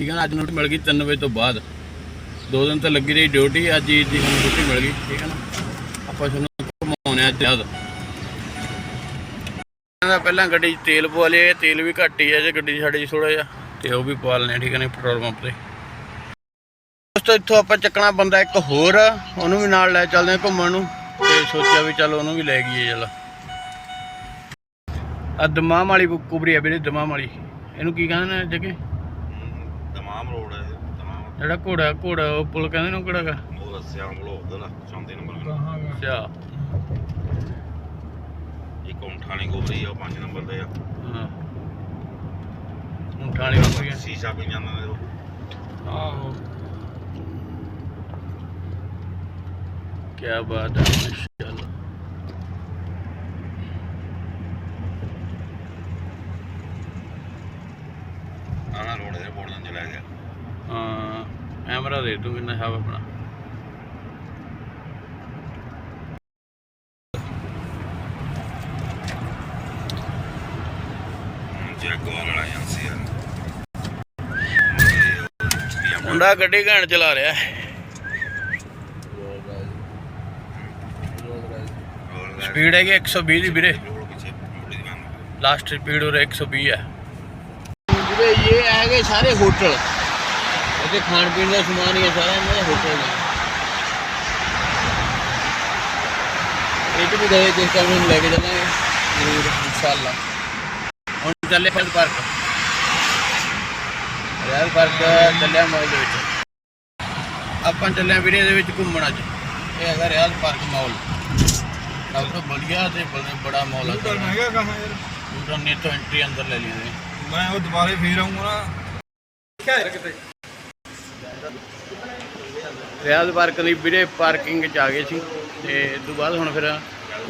ਠੀਕ ਹੈ ਨਾ ਅੱਜ ਨੂੰ ਮਿਲ ਗਈ 3 ਵਜੇ ਤੋਂ ਬਾਅਦ। ਦੋ ਦਿਨ ਤਾਂ ਲੱਗੀ ਰਹੀ ਡਿਊਟੀ ਅੱਜ ਈਦ ਦੀ ਛੁੱਟੀ ਮਿਲ ਗਈ ਠੀਕ ਹੈ ਨਾ। ਆਪਾਂ ਤੁਹਾਨੂੰ ਘੁਮਾਉਣੇ ਅੱਜ ਜਦ ਦਾ ਪਹਿਲਾਂ ਗੱਡੀ 'ਚ ਤੇਲ ਪਵਾ ਲਿਆ ਤੇਲ ਵੀ ਘੱਟ ਹੀ ਹੈ ਜੇ ਗੱਡੀ 'ਚ ਸਾਡੇ 'ਚ ਥੋੜਾ ਜਿਹਾ ਤੇ ਉਹ ਵੀ ਪਵਾ ਲੈਣੇ ਠੀਕ ਹੈ ਨਾ ਪੈਟਰੋਲ ਪੰਪ ਤੇ। ਦੋਸਤੋ ਇੱਥੋਂ ਆਪਾਂ ਚੱਕਣਾ ਬੰਦਾ ਇੱਕ ਹੋਰ ਆ, ਉਹਨੂੰ ਵੀ ਨਾਲ ਲੈ ਚੱਲਦੇ ਆ ਘੁੰਮਣ ਨੂੰ ਤੇ ਸੋਚਿਆ ਵੀ ਚੱਲ ਉਹਨੂੰ ਵੀ ਲੈ ਗਈਏ ਚੱਲ। ਆ ਦਮਾਮ ਵਾਲੀ ਕੁਬਰੀ ਆ ਵੀਰੇ ਦਮਾਮ ਵਾਲੀ। ਇਹਨੂੰ ਕੀ ਕਹਿੰਦੇ ਨੇ ਜਗੇ ਤਮਾਮ ਰੋਡ ਹੈ ਤਮਾਮ ਜਿਹੜਾ ਘੋੜਾ ਘੋੜਾ ਉਹ ਪੁਲ ਕਹਿੰਦੇ ਨੇ ਕਿਹੜਾ ਗਾ ਉਹ ਦੱਸਿਆ ਉਹ ਉਧਰ ਨਾ ਚੌਂਦੇ ਨੰਬਰ ਅੱਛਾ। ਇਹ ਕੌਂਠਾਣੀ ਗੋਬਰੀ ਆ 5 ਨੰਬਰ ਤੇ ਆ। ਹਾਂ। ਹੁਣ ਠਾਣੇ ਹੋ ਗਿਆ ਸ਼ੀਸ਼ਾ ਪਈ ਜਾਂਦਾ ਨੇ ਉਹ। ਆਹੋ। ਕੀ ਬਾਤ ਹੈ ਮਾਸ਼ਾਅੱਲਾ ਆਣਾ ਰੋਡ ਦੇ ਬੋਰਡ ਨਾਲ ਚਲਾ ਗਿਆ ਹਾਂ ਕੈਮਰਾ ਦੇ ਦੂੰ ਕਿੰਨਾ ਛਾਪ ਆਪਣਾ। ਮੁੰਡਾ ਗੱਡੀ ਘੈਂਟ ਚਲਾ ਰਿਹਾ। ਸਪੀਡ ਹੈਗੀ 120 ਦੀ ਵੀਰੇ। ਰੋਡ ਲਾਸਟ ਸਪੀਡ ਉਹ 120 ਹੈ। ਵੀਰੇ ਇਹ ਹੈਗੇ ਸਾਰੇ ਹੋਟਲ। ਇਹਦੇ ਖਾਣ ਪੀਣ ਦਾ ਸਮਾਨ ਹੀ ਹੈ ਸਾਰਾ ਇਹਨਾਂ ਦਾ ਹੋਟਲ ਹੈ ਇਹ ਵੀ ਗਏ ਜਿਸ ਨੂੰ ਲੈ ਕੇ ਚੱਲਾਂਗੇ। ਜ਼ਰੂਰ ਇਨਸ਼ਾਅੱਲਾ। ਹੁਣ ਚੱਲੇ ਹੈਲ ਪਾਰਕ ਰੈਲ ਪਾਰਕ ਚੱਲਿਆ ਮਾਲ ਦੇ ਵਿੱਚ। ਆਪਾਂ ਚੱਲੇ ਵੀਰੇ ਇਹਦੇ ਵਿੱਚ ਘੁੰਮਣ ਅੱਜ। ਇਹ ਹੈਗਾ ਰਿਆਜ਼ ਪਾਰਕ ਮਾਲ ਡਾਕਟਰ ਬੜੀਆ ਤੇ ਬੜਾ ਮਾਲ ਹੈ ਮਹਿੰਗਾ ਕਹਾਂ ਯਾਰ? ਯੂਟਰਨ ਨੇ ਤੋਂ ਐਂਟਰੀ ਅੰਦਰ ਲੈ ਲਈ ਮੈਂ ਉਹ ਦੁਬਾਰੇ ਫੇਰ ਆਉਂਗਾ ਨਾ। ਕਿਤੇ ਰਿਆਜ਼ ਪਾਰਕ ਦੀ ਵੀਰੇ ਪਾਰਕਿੰਗ ਚ ਆ ਗਏ ਸੀ ਤੇ ਇਸ ਤੋਂ ਬਾਅਦ ਹੁਣ ਫਿਰ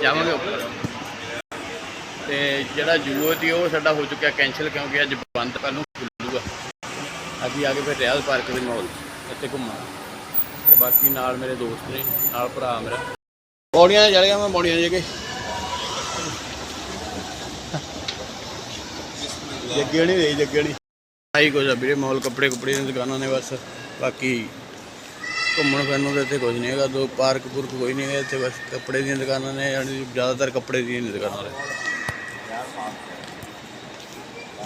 ਜਾਵਾਂਗੇ ਉੱਪਰ। ਤੇ ਜਿਹੜਾ ਜੂਓ ਸੀ, ਉਹ ਸਾਡਾ ਹੋ ਚੁੱਕਿਆ ਕੈਨਸਲ ਕਿਉਂਕਿ ਅੱਜ ਬੰਦ ਕੱਲ ਖੁੱਲੂਗਾ ਅਸੀਂ ਆ ਗਏ ਫਿਰ ਰਿਆਜ਼ ਪਾਰਕ ਦੇ ਮਾਲ ਇੱਥੇ ਘੁੰਮਾਂ ਤੇ ਬਾਕੀ ਨਾਲ ਮੇਰੇ ਦੋਸਤ ਨੇ, ਨਾਲ ਭਰਾ ਮੇਰਾ। ਪੌੜੀਆਂ ਚੜ ਗਿਆ ਮੈਂ, ਪੌੜੀਆਂ ਜੇ ਕੇ ਜੱਗੇ ਨਹੀਂ ਰਹੀ, ਜੱਗੇ ਨਹੀਂ ਆਈ ਕੁਝ ਵੀਰੇ ਮਾਲ ਕੱਪੜੇ ਕੁਪੜੇ ਦੀਆਂ ਦੁਕਾਨਾਂ ਨੇ ਬਸ। ਬਾਕੀ ਘੁੰਮਣ ਫਿਰਨ ਨੂੰ ਤਾਂ ਇੱਥੇ ਕੁਝ ਨਹੀਂ ਹੈਗਾ, ਦੋ ਪਾਰਕ ਪੁਰਕ ਕੋਈ ਨਹੀਂ ਹੈਗਾ, ਇੱਥੇ ਬਸ ਕੱਪੜੇ ਦੀਆਂ ਦੁਕਾਨਾਂ ਨੇ, ਯਾਨੀ ਜ਼ਿਆਦਾਤਰ ਕੱਪੜੇ ਦੀਆਂ ਹੀ ਦੁਕਾਨਾਂ ਨੇ।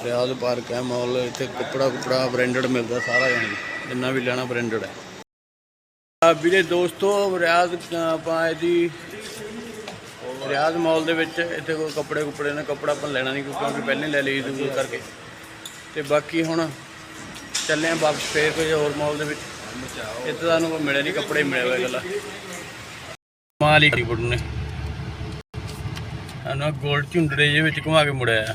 ਰਿਆਜ਼ ਪਾਰਕ ਹੈ, ਮਾਲ, ਇੱਥੇ ਕੱਪੜਾ ਕੁਪੜਾ ਬ੍ਰਾਂਡਡ ਮਿਲਦਾ ਸਾਰਾ ਯਾਨੀ ਜਿੰਨਾ ਵੀ ਲੈਣਾ ਬ੍ਰਾਂਡਡ ਹੈ। ਵੀਰੇ ਦੋਸਤੋ, ਰਿਆਜ਼ ਆਪਾਂ ਇਹਦੀ, ਰਿਆਜ਼ ਮਾਲ ਦੇ ਵਿੱਚ ਇੱਥੇ ਕੋਈ ਕੱਪੜੇ ਕੁਪੜੇ ਨੇ, ਕੱਪੜਾ ਆਪਾਂ ਲੈਣਾ ਨਹੀਂ ਕਿਉਂਕਿ ਪਹਿਲਾਂ ਹੀ ਲੈ ਲਈ ਸੀ ਕਰਕੇ। ਤੇ ਬਾਕੀ ਹੁਣ ਚੱਲੇ ਆ ਵਾਪਸ ਫੇਰ ਕੋਈ ਹੋਰ ਮਾਲ ਦੇ ਵਿੱਚ। ਇੱਥੇ ਤੁਹਾਨੂੰ ਕੋਈ ਮਿਲੇ ਨਹੀਂ ਕੱਪੜੇ ਮਿਲੇ ਹੋਏ ਗੱਲਾਂ। ਮਾਲ ਹੀ ਬੜੂ ਨੇ। ਇਹਨਾਂ 골ਡ ਝੁੰਡੜੇ ਜਿਹੇ ਵਿੱਚ ਘੁਮਾ ਕੇ ਮੁੜਿਆ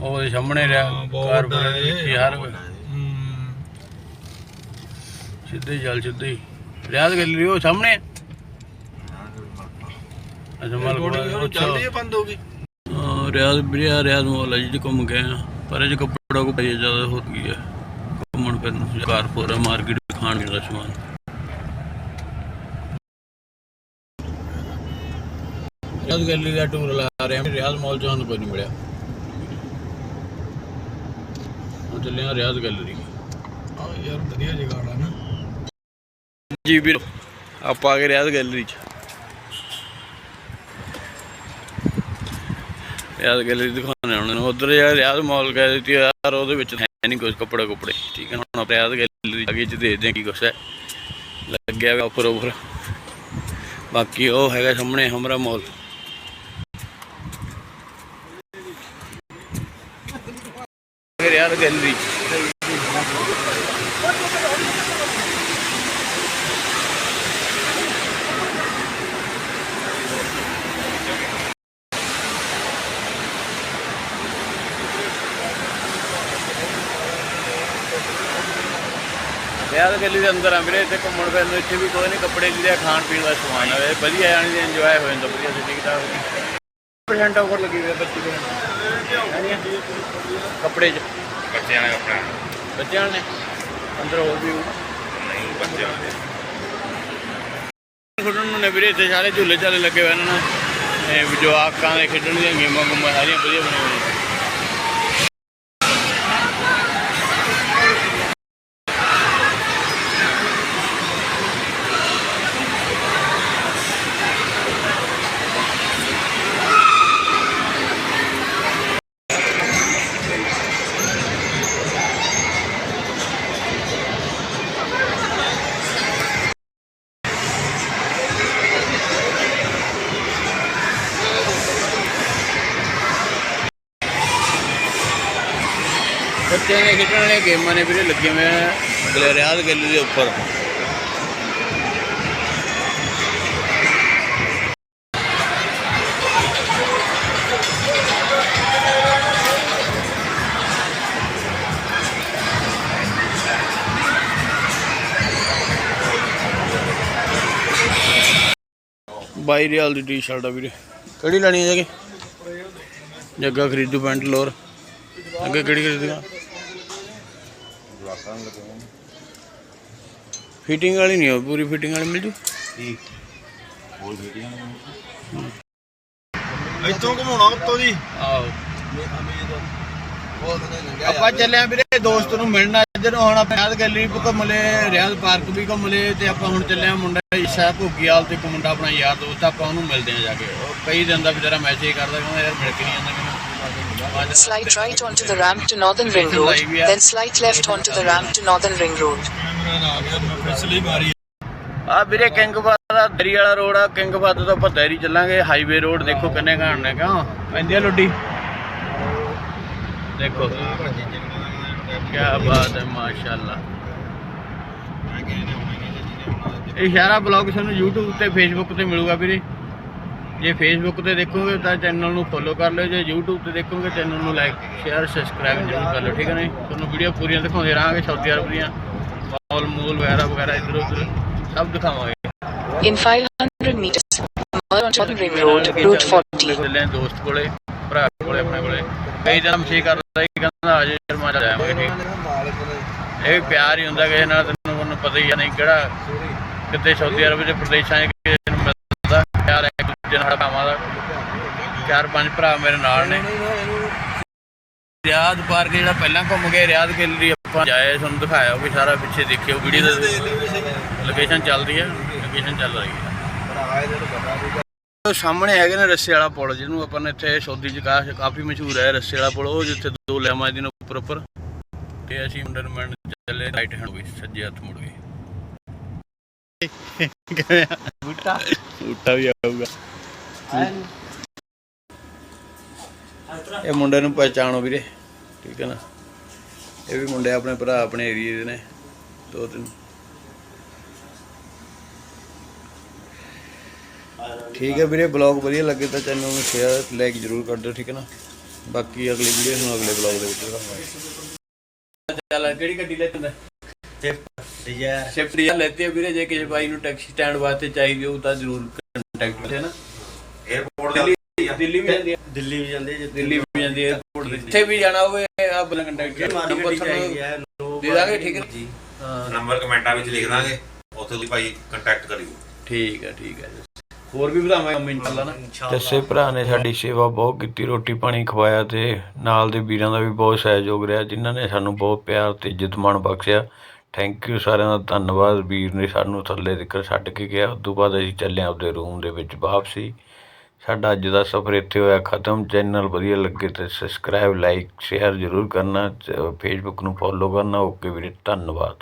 ਉਹ ਸਾਹਮਣੇ ਰਿਹਾ ਕਾਰ ਵੱਡਾ ਬਣੇ ਵਿੱਚ ਇਹ। ਯਾਰ ਹੂੰ। ਸਿੱਧੇ ਚੱਲ ਸਿੱਧੇ। ਹੀ ਰਿਆਜ਼ ਗੈਲਰੀ ਉਹ ਸਾਹਮਣੇ। ਅੱਛਾ ਮਾਲ ਉਹ ਚੱਲਦੀ ਹੈ ਬੰਦ ਹੋ ਗਈ। ਹਾਂ, ਰਿਆਜ਼ ਵੀਰੇ ਆ ਰਿਆਜ਼ ਮਾਲ ਜਿੱਥੇ ਘੁੰਮ ਗਏ ਆ ਪਰ ਇਹ ਕੱਪੜਾ ਕੋ ਪਈ ਜ਼ਿਆਦਾ ਹੋ ਗਈ ਹੈ ਘੁੰਮਣ ਫਿਰਨ ਨੂੰ ਕਾਰਪੋਰ ਹੈ ਮਾਰਕੀਟ ਖਾਣ ਪੀਣ ਦਾ ਸਮਾਨ। ਰਿਆਜ਼ ਗੈਲਰੀ ਦਾ ਟੂਰ ਲਾ ਰਹੇ ਹਾਂ ਰਿਆਜ਼ ਮਾਲ ਸਾਨੂੰ ਕੋਈ ਨਹੀਂ ਮਿਲਿਆ। ਹੁਣ ਚੱਲੇ ਆ ਰਿਆਜ਼ ਗੈਲਰੀ। ਆ ਯਾਰ ਵਧੀਆ ਜਗਾੜ ਆ ਨਾ। ਜੀ ਵੀਰ ਆਪਾਂ ਆ ਗਏ ਰਿਆਜ਼ ਗੈਲਰੀ ਚ। ਰਿਆਜ਼ ਗੈਲਰੀ ਦਿਖਾਉਣੇ ਉਹਨਾਂ ਨੂੰ ਉਧਰ ਯਾਰ ਰਿਆਜ਼ ਮਾਲ ਗਏ ਸੀ ਯਾਰ ਉਹਦੇ ਵਿੱਚ ਹੈ ਨਹੀਂ ਕੁਝ ਕੱਪੜਾ ਕੁਪੜੇ। ਠੀਕ ਹੈ ਹੁਣ ਆਪਾਂ ਰਿਆਜ਼ ਗੈਲਰੀ ਅੱਗੇ ਚ ਦੇਖਦੇ ਹਾਂ ਕੀ ਕੁਛ ਹੈ। ਲੱਗਿਆ ਹੋਇਆ ਉੱਪਰ ਉੱਪਰ। ਬਾਕੀ ਉਹ ਹੈਗਾ ਸਾਹਮਣੇ, ਹਮਰਾ ਮਾਲ ਰਿਆਜ਼ ਗੈਲਰੀ ਵਿਆਹ ਦੇ ਗੱਲੀ ਦੇ ਅੰਦਰ ਆ ਵੀਰੇ ਇੱਥੇ ਘੁੰਮਣ ਫਿਰਨ ਨੂੰ ਇੱਥੇ ਵੀ ਕੋਈ ਨਹੀਂ ਕੱਪੜੇ ਲੀੜੇ ਖਾਣ ਪੀਣ ਦਾ ਸਮਾਨ ਆ ਵੇ ਵਧੀਆ ਯਾਨੀ ਇੰਜੋਏ ਹੋ ਜਾਂਦਾ ਵਧੀਆ ਸੇ ਠੀਕ ਠਾਕ ਪਰਸੈਂਟ ਆਫਰ ਲੱਗੀ ਹੋਈ ਹੈ 25 ਕੱਪੜੇ 'ਚ। ਬੱਚਿਆਂ ਨੇ ਆਪਣਾ ਬੱਚਿਆਂ ਨੇ? ਅੰਦਰ ਹੋਰ ਵੀ ਨਹੀਂ ਬੱਚਿਆਂ ਦੇ ਖੇਡਣ ਨੂੰ ਨੇ ਵੀਰੇ ਇੱਥੇ ਸਾਰੇ ਝੂਲੇ ਝਾਲੇ ਲੱਗੇ ਹੋਏ ਨੇ ਨਾ। ਇਹ ਜਵਾਕਾਂ ਦੇ ਖੇਡਣ ਦੀਆਂ ਗੇਮਾਂ ਗੁੰਮਾਂ ਸਾਰੀਆਂ ਵਧੀਆ ਬਣੀਆਂ ਹੋਈਆਂ ਬੱਚਿਆਂ ਦੇ ਖੇਡਣ ਵਾਲੀਆਂ ਗੇਮਾਂ ਨੇ ਵੀਰੇ ਲੱਗੀਆਂ ਹੋਈਆਂ ਗਲਰਿਆਦ ਗੈਲਰੀ ਦੇ ਉੱਪਰ। ਬਾਈ ਰਿਆਲ ਦੀ ਟੀ-ਸ਼ਰਟ ਆ ਵੀਰੇ। ਕਿਹੜੀ ਲੈਣੀ ਹੈ ਜਗੇ ਜੱਗਾ ਖਰੀਦੂ ਪੈਂਟ ਲੋਰ। ਅੱਗੇ ਕਿਹੜੀ ਖਰੀਦੂਗਾ? ਫਿਟਿੰਗ ਵਾਲੀ ਨਹੀਂ ਹੋ ਪੂਰੀ ਫਿਟਿੰਗ ਵਾਲੀ ਮਿਲ ਜੂ? ਇੱਥੋਂ ਘਮਾਉਣਾ ਉੱਤੋਂ ਦੀ ਆਓ ਆਪਾਂ ਚੱਲੇ ਆ ਵੀਰੇ ਦੋਸਤ ਨੂੰ ਮਿਲਣਾ ਇੱਧਰ ਹੁਣ ਆਪਾਂ ਰਿਆਦ ਗੈਲਰੀ ਘੁੰਮ ਲਏ ਰਿਆਦ ਪਾਰਕ ਵੀ ਘੁੰਮ ਲਏ ਤੇ ਆਪਾਂ ਹੁਣ ਚੱਲੇ ਆ ਮੁੰਡਾ ਇਸ਼ਾ ਭੋਗੀਵਾਲ ਤੇ ਇੱਕ ਮੁੰਡਾ ਆਪਣਾ ਯਾਰ ਦੋਸਤ ਆਪਾਂ ਉਹਨੂੰ ਮਿਲਦੇ ਆ ਜਾ ਕੇ। ਉਹ ਕਈ ਦਿਨ ਦਾ ਵਿਚਾਰਾ ਮੈਸੇਜ ਕਰਦਾ ਕਹਿੰਦਾ ਯਾਰ ਮਿਲ ਕੇ ਨਹੀਂ ਜਾਂਦਾ ਮੈਨੂੰ ਅੱਜ Slide right onto the ramp to Northern Ring Road, then slide left onto the ramp to Northern Ring Road. ਆ ਵੀਰੇ ਕਿੰਗਬਾਦ ਦਾ ਦਰੀ ਵਾਲਾ ਰੋਡ ਆ ਕਿੰਗਬਾਦ ਤੋਂ ਆਪਾਂ ਦਰੀ ਚੱਲਾਂਗੇ ਹਾਈਵੇ ਰੋਡ ਦੇਖੋ ਕਿੰਨੇ ਘਾਣ ਨੇ ਕਿਉਂ ਪੈਂਦੀ ਆ ਲੁੱਡੀ ਦੇਖੋ ਕੀ ਬਾਤ ਹੈ ਮਾਸ਼ਾਅੱਲਾ ਇਹ ਸਾਰਾ ਬਲੌਗ ਤੁਹਾਨੂੰ YouTube ਤੇ Facebook ਤੇ ਮਿਲੂਗਾ ਵੀਰੇ ਜੇ Facebook ਤੇ ਦੇਖੋਗੇ ਤਾਂ ਚੈਨਲ ਨੂੰ ਫੋਲੋ ਕਰ ਲਿਓ ਜੇ YouTube ਤੇ ਦੇਖੋਗੇ ਚੈਨਲ ਨੂੰ ਲਾਈਕ ਸ਼ੇਅਰ ਸਬਸਕ੍ਰਾਈਬ ਜ਼ਰੂਰ ਕਰ ਲਿਓ ਠੀਕ ਹੈ ਨਾ? ਤੁਹਾਨੂੰ ਵੀਡੀਓ ਪੂਰੀਆਂ ਦਿਖਾਉਂਦੇ ਰਹਾਂਗੇ ਸਾਊਦੀ ਅਰਬ ਦੀਆਂ ਮਾਲ ਮੂਲ ਵਗੈਰਾ ਵਗੈਰਾ ਇੱਧਰ ਉੱਧਰ ਸਭ ਦਿਖਾਵਾਂਗੇ In 500 meters, merge onto Northern Ring Road, Route 40. ਚੱਲੇ ਆਂ ਦੋਸਤ ਕੋਲੇ ਭਰਾ ਕੋਲੇ ਆਪਣੇ ਕੋਲੇ ਕਈ ਦਿਨ ਮਸ਼ੀ ਕਰਦਾ ਸੀ ਕਹਿੰਦਾ ਆ ਜੇ ਸ਼ਰਮਾ ਜਾਵਾਂਗੇ ਠੀਕ ਇਹ ਵੀ ਪਿਆਰ ਹੀ ਹੁੰਦਾ ਕਿਸੇ ਨਾਲ ਤੈਨੂੰ ਮੈਨੂੰ ਪਤਾ ਹੀ ਆ ਨਹੀਂ ਕਿਹੜਾ ਕਿਤੇ ਸਾਊਦੀ ਅਰਬ ਦੇ ਪ੍ਰਦੇਸ਼ਾਂ 'ਚ ਕਿਸੇ ਨੂੰ ਮਿਲਦਾ ਪਿਆਰ ਇੱਕ ਦੂਜੇ ਨਾਲ ਭਾਵਾਂ ਦਾ। ਚਾਰ ਪੰਜ ਭਰਾ ਮੇਰੇ ਨਾਲ ਨੇ। ਰਿਆਦ ਪਾਰਕ ਜਿਹੜਾ ਪਹਿਲਾਂ ਘੁੰਮ ਗਏ ਰਿਆਦ ਗੈਲਰੀ ਆਪਾਂ ਜਾਏ ਤੁਹਾਨੂੰ ਦਿਖਾਇਆ ਵੀ ਸਾਰਾ ਪਿੱਛੇ ਦੇਖਿਓ ਵੀਡੀਓ ਦੇ ਲੋਕੇਸ਼ਨ ਚੱਲਦੀ ਹੈ ਲੋਕੇਸ਼ਨ ਚੱਲ ਰਹੀ ਹੈ। ਸਾਹਮਣੇ ਹੈਗੇ ਨੇ ਰੱਸੇ ਵਾਲਾ ਪੁਲ ਜਿਹਨੂੰ ਆਪਾਂ ਨੇ ਇੱਥੇ ਸੌਦੀ ਚ ਕਾਫੀ ਮਸ਼ਹੂਰ ਹੈ ਰੱਸੇ ਵਾਲਾ ਪੁਲ ਉਹ ਜਿੱਥੇ ਦੋ ਲੈਮਾਂ ਦੇ ਨੇ ਉੱਪਰ ਉੱਪਰ। ਤੇ ਅਸੀਂ ਮਿਲਣ ਚੱਲੇ ਰਾਈਟ ਹੈਂਡ ਗਏ ਸੱਜੇ ਹੱਥ ਮੁੜ ਗਏ। ਬੂਟਾ। ਬੂਟਾ ਵੀ ਆਊਗਾ। ਇਹ ਮੁੰਡੇ ਨੂੰ ਪਹਿਚਾਣੋ ਵੀਰੇ ਠੀਕ ਹੈ ਨਾ? ਇਹ ਵੀ ਮੁੰਡੇ ਆਪਣੇ ਭਰਾ ਆਪਣੇ ਏਰੀਏ ਦੇ ਨੇ ਦੋ ਤਿੰਨ। ਠੀਕ ਹੈ ਵੀਰੇ ਬਲੌਗ ਵਧੀਆ ਲੱਗੇ ਤਾਂ ਚੈਨਲ ਨੂੰ ਸ਼ੇਅਰ ਲਾਈਕ ਜਰੂਰ ਕਰ ਦਿਓ ਠੀਕ ਹੈ ਨਾ? ਬਾਕੀ ਅਗਲੀ ਵੀਡੀਓ ਨੂੰ ਅਗਲੇ ਬਲੌਗ ਦੇ ਵਿੱਚ ਦਿਖਾਵਾਂਗੇ। ਚੱਲ ਕਿਹੜੀ ਗੱਡੀ ਲੈ ਡਿਜ਼ਾਇਰ ਸ਼ਿਫਟ ਯਾਰ। ਲੈਤੇ ਵੀਰੇ ਜੇ ਕਿਸੇ ਭਾਈ ਨੂੰ ਟੈਕਸੀ ਸਟੈਂਡ ਵਾਸਤੇ ਚਾਹੀਦੀ ਹੋ ਤਾਂ ਜਰੂਰ ਕੰਟੈਕਟ ਕਰੇ ਨਾ? 에어ਪੋਰਟ ਦਿੱਲੀ ਦਿੱਲੀ ਵੀ ਜਾਂਦੀ ਹੈ ਦਿੱਲੀ ਵੀ ਜਾਂਦੇ ਜੇ ਦਿੱਲੀ ਵੀ ਜਾਂਦੀ ਹੈ 에어ਪੋਰਟ ਦੇ। ਜਿੱਥੇ ਵੀ ਜਾਣਾ ਹੋਵੇ ਆ ਬੁਲਾ ਕੰਟੈਕਟ ਨੰਬਰ ਚਾਹੀਦੀ ਹੈ ਦੇ ਦਾਂਗੇ ਠੀਕ ਹੈ ਜੀ। ਨੰਬਰ ਕਮੈਂਟਾਂ ਸਾਡੀ ਸੇਵਾ ਬਹੁਤ ਕੀਤੀ ਰੋਟੀ ਪਾਣੀ ਖਵਾਇਆ ਤੇ ਨਾਲ ਦੇ ਵੀਰਾਂ ਦਾ ਵੀ ਬਹੁਤ ਸਹਿਯੋਗ ਰਿਹਾ ਜਿਨ੍ਹਾਂ ਨੇ ਸਾਨੂੰ ਬਹੁਤ ਪਿਆਰ ਤੇ ਇੱਜ਼ਤ ਮਾਣ ਬਖਸ਼ਿਆ। ਥੈਂਕ ਯੂ ਸਾਰਿਆਂ ਦਾ ਧੰਨਵਾਦ। ਵੀਰ ਨੇ ਸਾਨੂੰ ਥੱਲੇ ਤੱਕ ਛੱਡ ਕੇ ਗਿਆ। ਉਸ ਬਾਅਦ ਅਸੀਂ ਚੱਲੇ ਆਪਦੇ ਰੂਮ ਦੇ ਵਿੱਚ ਵਾਪਸੀ। ਸਾਡਾ ਅੱਜ ਦਾ ਸਫ਼ਰ ਇੱਥੇ ਹੋਇਆ ਖਤਮ। ਚੈਨਲ ਵਧੀਆ ਲੱਗੇ ਤਾਂ ਸਬਸਕ੍ਰਾਈਬ ਲਾਈਕ ਸ਼ੇਅਰ ਜ਼ਰੂਰ ਕਰਨਾ ਫੇਸਬੁੱਕ ਨੂੰ ਫੋਲੋ ਕਰਨਾ। ਓਕੇ ਵੀਰੇ, ਧੰਨਵਾਦ।